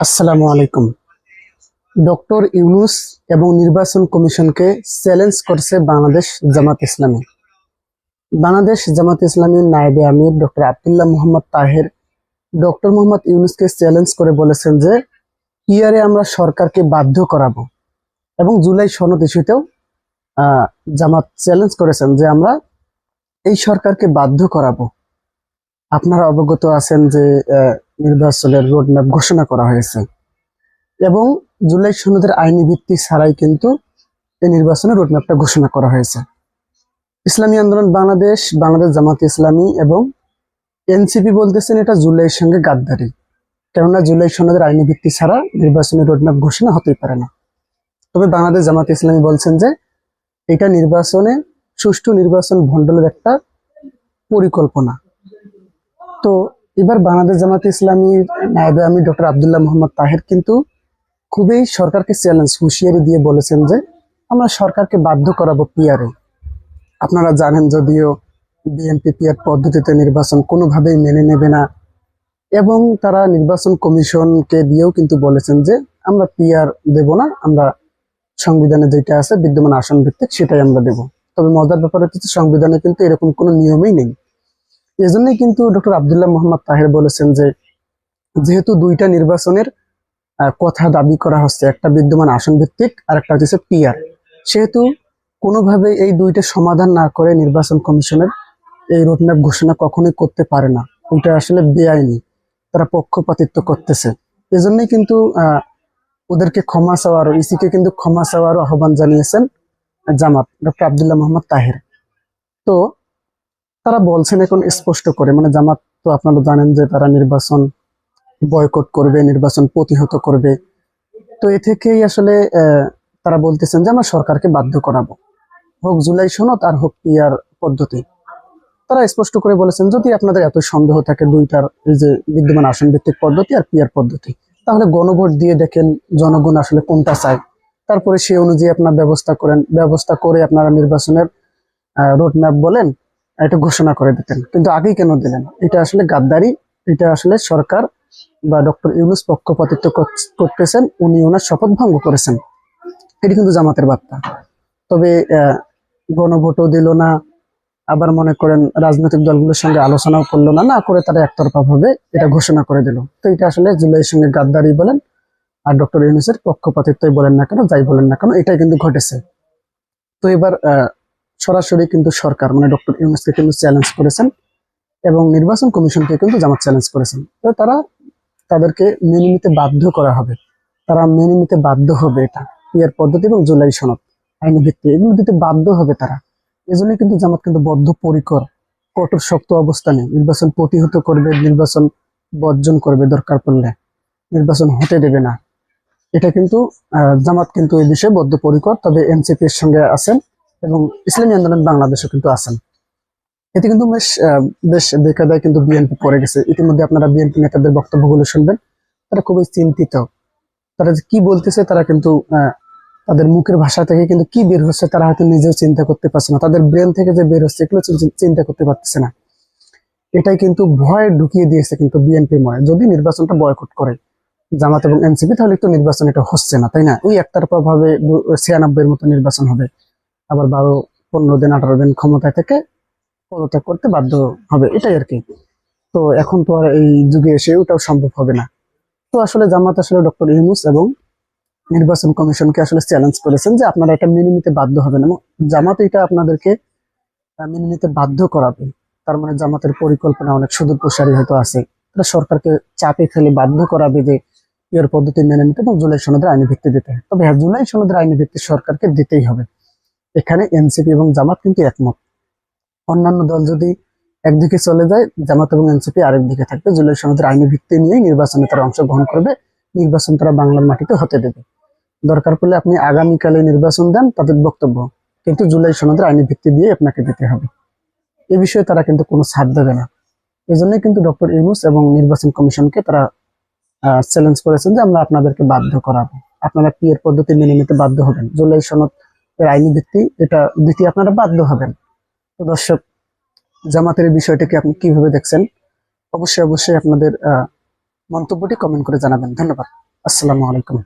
আসসালামু আলাইকুম। ডক্টর ইউনুস এবং নির্বাচন কমিশনকে চ্যালেঞ্জ করছে বাংলাদেশ জামাত ইসলামী। বাংলাদেশ জামাত ইসলামীর নায়েবে আমির ডক্টর আবদুল্লাহ মোহাম্মদ তাহের ডক্টর মোহাম্মদ ইউনুসকে চ্যালেঞ্জ করে বলেছেন যে পিয়ারে আমরা সরকারকে বাধ্য করাবো। এবং জুলাই সনদ ইস্যুতেও জামাত চ্যালেঞ্জ করেছেন যে আমরা এই সরকারকে বাধ্য করাবো। আপনারা অবগত আছেন যে নির্বাচনের রোডম্যাপ ঘোষণা করা হয়েছে। এবং জুলাই সনদের আইনি ভিত্তি ছাড়াই কিন্তু এই নির্বাচনের রোডম্যাপটা ঘোষণা করা হয়েছে। ইসলামী আন্দোলন বাংলাদেশ বাংলাদেশ জামাত ইসলামী এবং এনসিপি বলতেছেন এটা জুলাইয়ের সঙ্গে গাদ্দারি। কেননা জুলাই সনদের আইনি ভিত্তি ছাড়া নির্বাচনের রোডম্যাপ ঘোষণা হতেই পারে না। তবে বাংলাদেশ জামাত ইসলামী বলছেন যে এটা নির্বাচনে সুষ্ঠু নির্বাচন ভণ্ডলের একটা পরিকল্পনা। তো এবার বাংলাদেশ জামাত ইসলামীর নায়েবে আমি ডক্টর আবদুল্লাহ মোহাম্মদ তাহের কিন্তু খুবই সরকারকে চ্যালেঞ্জ হুঁশিয়ারি দিয়ে বলেছেন যে আমরা সরকারকে বাধ্য করাবো পিয়ারে আপনারা জানেন যদিও বিএনপি পিয়ার পদ্ধতিতে নির্বাচন কোনোভাবেই মেনে নেবে না এবং তারা নির্বাচন কমিশনকে দিয়েও কিন্তু বলেছেন যে আমরা পিয়ার দেব না, আমরা সংবিধানে যেটা আছে বিদ্যমান আসন ভিত্তিক সেটাই আমরা দেব। তবে মজার ব্যাপার হচ্ছে সংবিধানে কিন্তু এরকম কোনো নিয়মই নেই। এজন্যই কিন্তু ডক্টর আবদুল্লাহ মোহাম্মদ তাহের বলেছেন যে, যেহেতু দুইটা নির্বাচনের কথা দাবি করা হচ্ছে, একটা বিদ্যমান আসন ভিত্তিক আর একটা হচ্ছে পিআর, সেহেতু কোনোভাবে এই দুইটা সমাধান না করে নির্বাচন কমিশনের এই রোডম্যাপ ঘোষণা কখনোই করতে পারে না। এটা আসলে বেআইনি, তারা পক্ষপাতিত্ব করতেছে। এজন্যই কিন্তু ওদেরকে ক্ষমা চাওয়ার, ইসিকে কিন্তু ক্ষমা চাওয়ারও আহ্বান জানিয়েছেন জামাত, ডক্টর আবদুল্লাহ মোহাম্মদ তাহের। তো তারা বলছেন এখন স্পষ্ট করে মানে জামাত তো আপনারা জানেন যে তারা নির্বাচন বয়কট করবে, নির্বাচন প্রতিহত করবে। তো এ থেকেই আসলে তারা বলতেছেন যে আমরা সরকারকে বাধ্য করাবো। হোক জুলাই সনদ আর হোক পিয়ার পদ্ধতি। তারা স্পষ্ট করে বলেছেন, যদি আপনাদের এত সন্দেহ থাকে দুইটার যে বিদ্যমান আসন ভিত্তিক পদ্ধতি আর পিয়ার পদ্ধতি, তাহলে গণভোট দিয়ে দেখেন জনগণ আসলে কোনটা চায়। তারপরে সেই অনুযায়ী আপনার ব্যবস্থা করেন, ব্যবস্থা করে আপনারা নির্বাচনের রোডম্যাপ বলেন এটা ঘোষণা করে দিতেন। কিন্তু আগেই কেন দিলেন? এটা আসলে গাদ্দারি, এটা আসলে সরকার বা ডক্টর ইউনুস পক্ষপাতিত্ব কর- করতেছেন, উনি ওনার শপথ ভঙ্গ করেছেন। এটি কিন্তু জামাতের বার্তা। তবে গণভোটও দিল না, আবার মনে করেন রাজনৈতিক দলগুলোর সঙ্গে আলোচনাও করল না না করে তারা একতরফা ভাবে এটা ঘোষণা করে দিল। তো এটা আসলে জুলাইয়ের সঙ্গে গাদ্দারি বলেন, আর ডক্টর ইউনুসের পক্ষপাতিত্বই বলেন না কেন, যাই বলেন না কেন, এটাই কিন্তু ঘটেছে। তো এবার সরাসরি কিন্তু সরকার মানে ডক্টর ইউনুসকে কিন্তু চ্যালেঞ্জ করেছেন এবং নির্বাচন কমিশনকে কিন্তু জামাত চ্যালেঞ্জ করেছেন। তো তারা তাদেরকে মেনে নিতে বাধ্য করা হবে। তারা মেনে নিতে বাধ্য হবে এটা। পিয়ার পদ্ধতি এবং জুলাই সনদ, আইনি ভিত্তি, এগুলো দিতে বাধ্য হবে তারা। এজন্য কিন্তু জামাত কিন্তু বদ্ধপরিকর, কঠোর, শক্ত অবস্থানে নির্বাচন প্রতিহত করবে, নির্বাচন বর্জন করবে দরকার পড়লে। নির্বাচন হতে দেবে না। এটা কিন্তু জামাত কিন্তু এই বিষয়ে বদ্ধ বদ্ধপরিকর, তবে এনসিপির সঙ্গে আছেন এবং ইসলামী আন্দোলন বাংলাদেশও কিন্তু আছেন এতে কিন্তু বেশ বেশ দেখা দেয় কিন্তু বিএনপি পড়ে গেছে। ইতিমধ্যে আপনারা বিএনপি নেতাদের বক্তব্যগুলো শুনবেন। তারা খুবই চিন্তিত। তারা যে কি বলতেছে তারা কিন্তু তাদের মুখের ভাষা থেকে কিন্তু কি বের হচ্ছে তারা হয়তো নিজেও চিন্তা করতে পারছে না। তাদের ব্রেন থেকে যে বের হচ্ছে এগুলো চিন্তা করতে পারতেছে না। এটাই কিন্তু ভয় ঢুকিয়ে দিয়েছে কিন্তু বিএনপি ময় যদি নির্বাচনটা বয়কট করে জামাত এবং এনসিপি, তাহলে তো নির্বাচন এটা হচ্ছে না, তাই না? ওই একতরফা ভাবে ছিয়ানব্বই এর মতো নির্বাচন হবে। আবার বারো, পনেরো দিন, আঠারো দিন ক্ষমতায় থেকে পদত্যাগ করতে বাধ্য হবে, এটাই আর কি। তো এখন তো আর এই যুগে এসে ওটাও সম্ভব হবে না। তো আসলে জামাত আসলে ডক্টর ইউনুস এবং নির্বাচন কমিশনকে আসলে চ্যালেঞ্জ করেছেন যে আপনারা এটা মেনে নিতে বাধ্য হবেন এবং জামাত এটা আপনাদেরকে মেনে নিতে বাধ্য করাবে। তার মানে জামাতের পরিকল্পনা অনেক সুদূর প্রসারী হয়তো আছে। এটা সরকারকে চাপে ফেলে বাধ্য করাবে যে এর পদ্ধতি মেনে নিতে এবং জুলাই সনদের আইনি ভিত্তি দিতে। হবে তবে হ্যাঁ জুলাই সনদের আইনি ভিত্তি সরকারকে দিতেই হবে। এখানে এনসিপি এবং জামাত কিন্তু একমত। অন্যান্য দল যদি একদিকে চলে যায়, জামাত এবং এনসিপি আরেক দিকে থাকবে। জুলাই সনদের আইনি ভিত্তি নিয়েই নির্বাচনে তারা অংশগ্রহণ করবে। নির্বাচন তারা বাংলার মাটিতে হতে দেবে। দরকার পড়লে আপনি আগামীকালে নির্বাচন দেন, তাদের বক্তব্য। কিন্তু জুলাই সনদের আইনি ভিত্তি দিয়ে আপনাকে দিতে হবে। এ বিষয়ে তারা কিন্তু কোনো ছাড় দেবে না। এই জন্যই কিন্তু ডক্টর ইউনুস এবং নির্বাচন কমিশনকে তারা চ্যালেঞ্জ করেছেন যে আমরা আপনাদেরকে বাধ্য করাবো। আপনারা পিয়ের পদ্ধতি মেনে নিতে বাধ্য হবেন? জুলাই সনদ এর আইনি ভিত্তি, এটা দিতে আপনারা বাধ্য হবেন। তো দর্শক, জামাতের বিষয়টিকে আপনি কীভাবে দেখছেন, অবশ্যই অবশ্যই আপনাদের মন্তব্যটি কমেন্ট করে জানাবেন। ধন্যবাদ। আসসালামু আলাইকুম।